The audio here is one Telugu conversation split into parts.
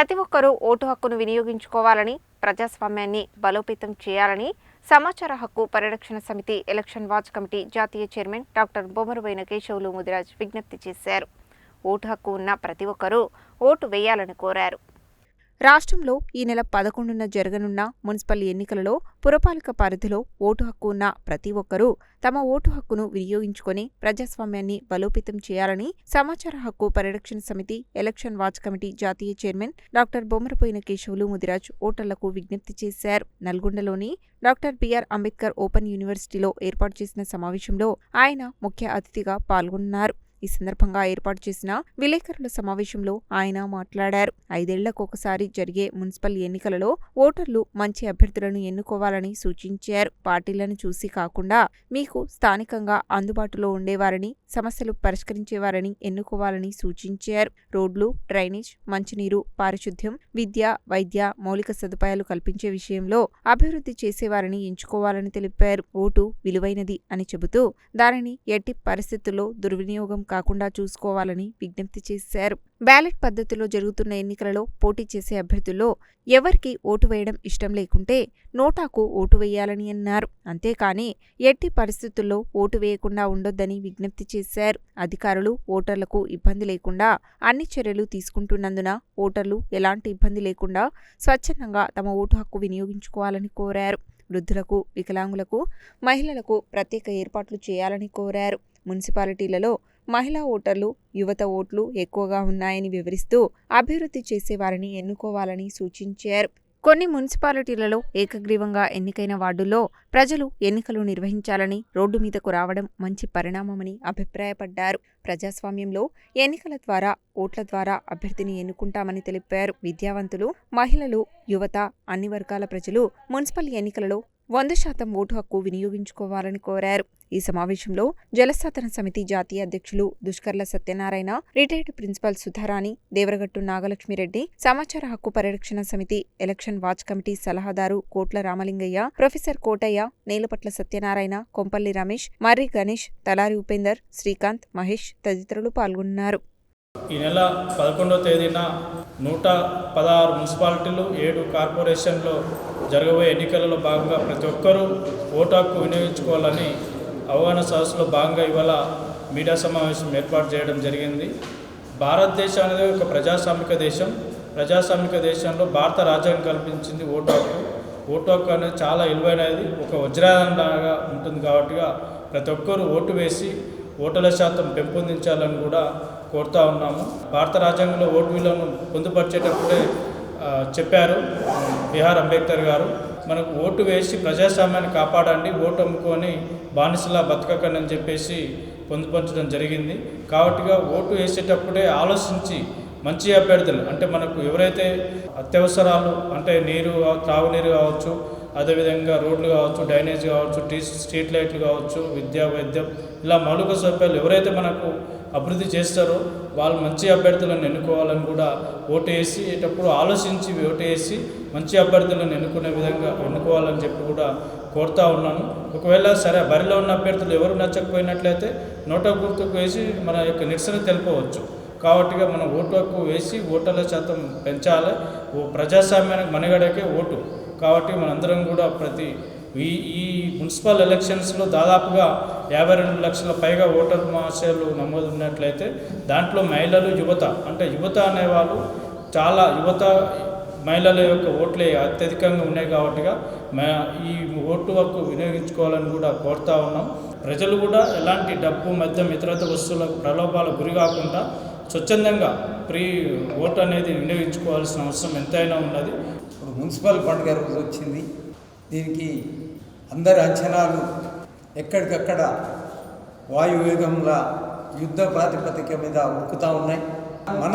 ప్రతి ఒక్కరూ ఓటు హక్కును వినియోగించుకోవాలని ప్రజాస్వామ్యాన్ని బలోపేతం చేయాలని సమాచార హక్కు పరిరక్షణ సమితి ఎలక్షన్ వాచ్ కమిటీ జాతీయ చైర్మన్ డాక్టర్ బొమ్మరుబోయిన కేశవులు ముదిరాజ్ విజ్ఞప్తి చేశారు. ఓటు హక్కు ఉన్న ప్రతి ఒక్కరూ ఓటు వేయాలని కోరారు. రాష్ట్రంలో ఈ నెల పదకొండున జరగనున్న మున్సిపల్ ఎన్నికలలో పురపాలక పరిధిలో ఓటు హక్కు ఉన్న ప్రతి ఒక్కరూ తమ ఓటు హక్కును వినియోగించుకొని ప్రజాస్వామ్యాన్ని బలోపేతం చేయాలని సమాచార హక్కు పరిరక్షణ సమితి ఎలక్షన్ వాచ్ కమిటీ జాతీయ చైర్మన్ డాక్టర్ బొమ్మరపోయిన కేశవులు ముదిరాజ్ ఓటర్లకు విజ్ఞప్తి చేశారు. నల్గొండలోని డాక్టర్ బిఆర్ అంబేద్కర్ ఓపెన్ యూనివర్సిటీలో ఏర్పాటు చేసిన సమావేశంలో ఆయన ముఖ్య అతిథిగా పాల్గొన్నారు. ఈ సందర్భంగా ఏర్పాటు చేసిన విలేకరుల సమావేశంలో ఆయన మాట్లాడారు. ఐదేళ్ళకు ఒకసారి జరిగే మున్సిపల్ ఎన్నికలలో ఓటర్లు మంచి అభ్యర్థులను ఎన్నుకోవాలని సూచించారు. పార్టీలను చూసి కాకుండా మీకు స్థానికంగా అందుబాటులో ఉండేవారని సమస్యలు పరిష్కరించేవారని ఎన్నుకోవాలని సూచించారు. రోడ్లు డ్రైనేజ్ మంచినీరు పారిశుద్ధ్యం విద్య వైద్య మౌలిక సదుపాయాలు కల్పించే విషయంలో అభివృద్ధి చేసేవారని ఎంచుకోవాలని తెలిపారు. ఓటు విలువైనది అని చెబుతూ దానిని ఎట్టి పరిస్థితుల్లో దుర్వినియోగం కాకుండా చూసుకోవాలని విజ్ఞప్తి చేశారు. బ్యాలెట్ పద్ధతిలో జరుగుతున్న ఎన్నికలలో పోటీ చేసే అభ్యర్థుల్లో ఎవరికి ఓటు వేయడం ఇష్టం లేకుంటే నోటాకు ఓటు వేయాలని అన్నారు. అంతేకాని ఎట్టి పరిస్థితుల్లో ఓటు వేయకుండా ఉండొద్దని విజ్ఞప్తి చేశారు. అధికారులు ఓటర్లకు ఇబ్బంది లేకుండా అన్ని చర్యలు తీసుకుంటున్నందున ఓటర్లు ఎలాంటి ఇబ్బంది లేకుండా స్వచ్ఛందంగా తమ ఓటు హక్కు వినియోగించుకోవాలని కోరారు. వృద్ధులకు వికలాంగులకు మహిళలకు ప్రత్యేక ఏర్పాట్లు చేయాలని కోరారు. మున్సిపాలిటీలలో మహిళా ఓటర్లు యువత ఓట్లు ఎక్కువగా ఉన్నాయని వివరిస్తూ అభివృద్ధి చేసేవారిని ఎన్నుకోవాలని సూచించారు. కొన్ని మున్సిపాలిటీలలో ఏకగ్రీవంగా ఎన్నికైన వార్డుల్లో ప్రజలు ఎన్నికలు నిర్వహించాలని రోడ్డు మీదకు రావడం మంచి పరిణామమని అభిప్రాయపడ్డారు. ప్రజాస్వామ్యంలో ఎన్నికల ద్వారా ఓట్ల ద్వారా అభ్యర్థిని ఎన్నుకుంటామని తెలిపారు. విద్యావంతులు మహిళలు యువత అన్ని వర్గాల ప్రజలు మున్సిపల్ ఎన్నికలలో వంద శాతం ఓటు హక్కు వినియోగించుకోవాలని కోరారు. ఈ సమావేశంలో జలసాధన సమితి జాతీయ అధ్యక్షులు దుష్కర్ల సత్యనారాయణ రిటైర్డ్ ప్రిన్సిపల్ సుధారాణి దేవరగట్టు నాగలక్ష్మిరెడ్డి సమాచార హక్కు పరిరక్షణ సమితి ఎలక్షన్ వాచ్ కమిటీ సలహాదారు కోట్ల రామలింగయ్య ప్రొఫెసర్ కోటయ్య నేలపట్ల సత్యనారాయణ కొంపల్లి రమేష్ మర్రి గణేష్ తలారి ఉపేందర్ శ్రీకాంత్ మహేష్ తదితరులు పాల్గొన్నారు. ఈ నెల పదకొండవ తేదీన నూట పదహారు మున్సిపాలిటీలు ఏడు కార్పొరేషన్లో జరగబోయే ఎన్నికలలో భాగంగా ప్రతి ఒక్కరూ ఓటు హక్కు వినియోగించుకోవాలని అవగాహన సదస్సులో భాగంగా ఇవాళ మీడియా సమావేశం ఏర్పాటు చేయడం జరిగింది. భారతదేశం అనేది ఒక ప్రజాస్వామిక దేశం. ప్రజాస్వామిక దేశంలో భారత రాజ్యాంగం కల్పించింది ఓటు హక్కు ఓటు హక్కు అనేది చాలా విలువైనది ఒక వజ్రాదంలాగా ఉంటుంది కాబట్టి ప్రతి ఒక్కరూ ఓటు వేసి ఓటర్ల శాతం పెంపొందించాలని కూడా కోరుతా ఉన్నాము. భారత రాజ్యాంగంలో ఓటు విలువను పొందుపరిచేటప్పుడే చెప్పారు బిహార్ అంబేద్కర్ గారు. మనకు ఓటు వేసి ప్రజాస్వామ్యాన్ని కాపాడండి ఓటు అమ్ముకొని బానిసలా బతకకండి అని చెప్పేసి పొందుపరచడం జరిగింది. కాబట్టిగా ఓటు వేసేటప్పుడే ఆలోచించి మంచి అభ్యర్థులు అంటే మనకు ఎవరైతే అత్యవసరాలు అంటే నీరు త్రాగునీరు కావచ్చు అదేవిధంగా రోడ్లు కావచ్చు డ్రైనేజ్ కావచ్చు టీ స్ట్రీట్ లైట్లు కావచ్చు విద్యా వైద్యం ఇలా మౌలిక సౌకర్యాలు ఎవరైతే మనకు అభివృద్ధి చేస్తారో వాళ్ళు మంచి అభ్యర్థులను ఎన్నుకోవాలని కూడా ఓటు వేసేటప్పుడు ఆలోచించి ఓటు వేసి మంచి అభ్యర్థులను ఎన్నుకునే విధంగా ఎన్నుకోవాలని చెప్పి కూడా కోరుతా ఉన్నాను. ఒకవేళ సరే బరిలో ఉన్న అభ్యర్థులు ఎవరు నచ్చకపోయినట్లయితే నోటా గుర్తుకు వేసి మన యొక్క నిరసన తెలుపవచ్చు. కాబట్టిగా మనం ఓటు హక్కు వేసి ఓటర్ల శాతం పెంచాలి. ఓ ప్రజాస్వామ్యానికి మనగడకే ఓటు. కాబట్టి మనందరం కూడా ప్రతి ఈ ఈ మున్సిపల్ ఎలక్షన్స్లో దాదాపుగా యాభై రెండు లక్షల పైగా ఓటర్ మహాశయాలు నమోదు ఉన్నట్లయితే దాంట్లో మహిళలు యువత అంటే యువత అనేవాళ్ళు చాలా యువత మహిళల యొక్క ఓట్లే అత్యధికంగా ఉన్నాయి కాబట్టిగా ఈ ఓటు హక్కు వినియోగించుకోవాలని కూడా కోరుతా ఉన్నాం. ప్రజలు కూడా ఎలాంటి డబ్బు మద్యం ఇతరత వస్తువులకు ప్రలోభాలకు గురి కాకుండా స్వచ్ఛందంగా ప్రీ ఓటు అనేది వినియోగించుకోవాల్సిన అవసరం ఎంతైనా ఉన్నది. ఇప్పుడు మున్సిపల్ పండుగ రోజు వచ్చింది. దీనికి అందరి అంచనాలు ఎక్కడికక్కడ వాయువేగంగా యుద్ధ ప్రాతిపదిక మీద ఉక్కుతా ఉన్నాయి. మన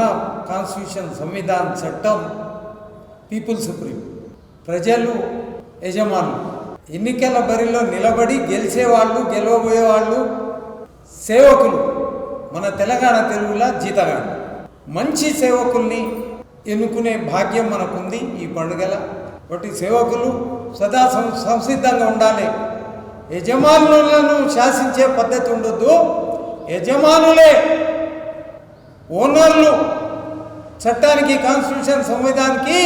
కాన్స్టిట్యూషన్ సంవిధాన చట్టం పీపుల్ సుప్రీం ప్రజలు యజమానులు ఎన్నికల బరిలో నిలబడి గెలిచేవాళ్ళు గెలవబోయేవాళ్ళు సేవకులు మన తెలంగాణ తెలుగులా జీతగాడు మంచి సేవకుల్ని ఎన్నుకునే భాగ్యం మనకుంది ఈ పండుగల. కాబట్టి సేవకులు సదా సం సంసిద్ధంగా ఉండాలి. యజమానులను శాసించే పద్ధతి ఉండొద్దు. యజమానులే ఓనర్లు చట్టానికి కాన్స్టిట్యూషన్ సంవిధానికి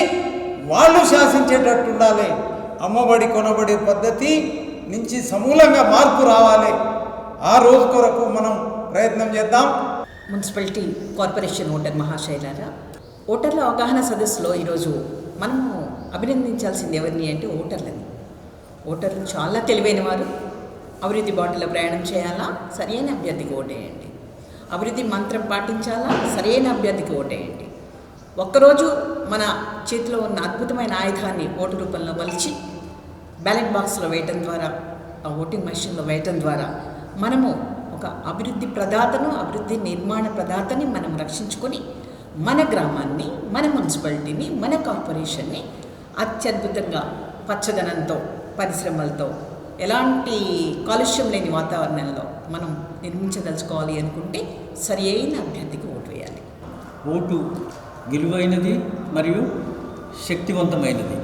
వాళ్ళు శాసించేటట్టు ఉండాలి. అమ్మబడి కొనబడి పద్ధతి నుంచి సమూలంగా మార్పు రావాలి. ఆ రోజు కొరకు మనం ప్రయత్నం చేద్దాం. మున్సిపాలిటీ కార్పొరేషన్ ఓటర్ మహాశైలారా ఓటర్ల అవగాహన సదస్సులో ఈరోజు మనము అభినందించాల్సింది ఎవరిని అంటే ఓటర్లని. ఓటర్లు చాలా తెలివైన వారు. అభివృద్ధి బాటలో ప్రయాణం చేయాలా? సరైన అభ్యర్థికి ఓటేయండి. అభివృద్ధి మంత్రం పాటించాలా? సరైన అభ్యర్థికి ఓటేయండి. ఒక్కరోజు మన చేతిలో ఉన్న అద్భుతమైన ఆయుధాన్ని ఓటు రూపంలో మలిచి బ్యాలెట్ బాక్స్లో వేయటం ద్వారా ఆ ఓటింగ్ మెషిన్లో వేయటం ద్వారా మనము ఒక అభివృద్ధి ప్రదాతను అభివృద్ధి నిర్మాణ ప్రదాతని మనం రక్షించుకొని మన గ్రామాన్ని మన మున్సిపాలిటీని మన కార్పొరేషన్ని అత్యద్భుతంగా పచ్చదనంతో పరిశ్రమలతో ఎలాంటి కాలుష్యం లేని వాతావరణంలో మనం నిర్మించదలుచుకోవాలి అనుకుంటే సరి అయిన అభ్యర్థికి ఓటు వేయాలి. ఓటు విలువైనది మరియు శక్తివంతమైనది.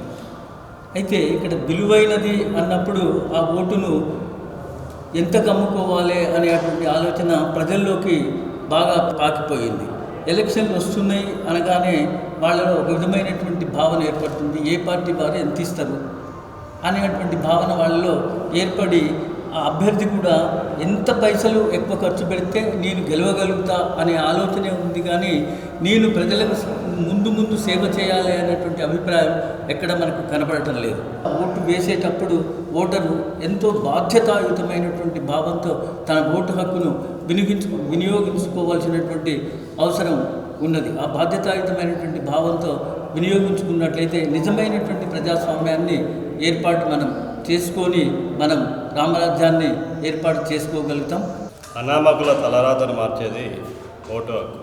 అయితే ఇక్కడ విలువైనది అన్నప్పుడు ఆ ఓటును ఎంత కమ్ముకోవాలి అనేటువంటి ఆలోచన ప్రజల్లోకి బాగా పాకిపోయింది. ఎలక్షన్లు వస్తున్నాయి అనగానే వాళ్ళలో ఒక విధమైనటువంటి భావన ఏర్పడుతుంది. ఏ పార్టీ వారు ఎంత ఇస్తారు? అనేటువంటి భావన వాళ్ళలో ఏర్పడి ఆ అభ్యర్థి కూడా ఎంత పైసలు ఎక్కువ ఖర్చు పెడితే నేను గెలవగలుగుతా అనే ఆలోచనే ఉంది కానీ నేను ప్రజలకు ముందు ముందు సేవ చేయాలి అనేటువంటి అభిప్రాయం ఎక్కడ మనకు కనపడటం లేదు. ఓటు వేసేటప్పుడు ఓటరు ఎంతో బాధ్యతాయుతమైనటువంటి భావంతో తన ఓటు హక్కును వినియోగించు వినియోగించుకోవాల్సినటువంటి అవసరం ఉన్నది. ఆ బాధ్యతాయుతమైనటువంటి భావంతో వినియోగించుకున్నట్లయితే నిజమైనటువంటి ప్రజాస్వామ్యాన్ని ఏర్పాటు మనం చేసుకొని మనం రామరాజ్యాన్ని ఏర్పాటు చేసుకోగలుగుతాం. అనామకుల తలరాతను మార్చేది ఓటు హక్కు.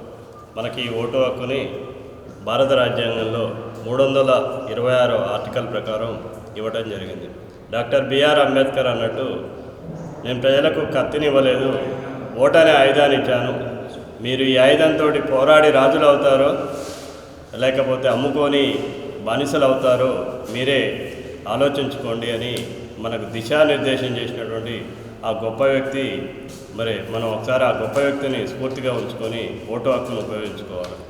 మనకి ఈ ఓటు హక్కుని భారత రాజ్యాంగంలో మూడు వందల ఇరవై ఆరో ఆర్టికల్ ప్రకారం ఇవ్వడం జరిగింది. డాక్టర్ బిఆర్ అంబేద్కర్ అన్నట్టు నేను ప్రజలకు కత్తిని ఇవ్వలేదు ఓటు అనే ఆయుధాన్ని ఇచ్చాను. మీరు ఈ ఆయుధంతో పోరాడి రాజులు అవుతారో లేకపోతే అమ్ముకొని బానిసలు అవుతారో మీరే ఆలోచించుకోండి అని మనకు దిశానిర్దేశం చేసినటువంటి ఆ గొప్ప వ్యక్తి మరి మనం ఒకసారి ఆ గొప్ప వ్యక్తిని స్ఫూర్తిగా ఉంచుకొని ఓటు హక్కును ఉపయోగించుకోవాలి.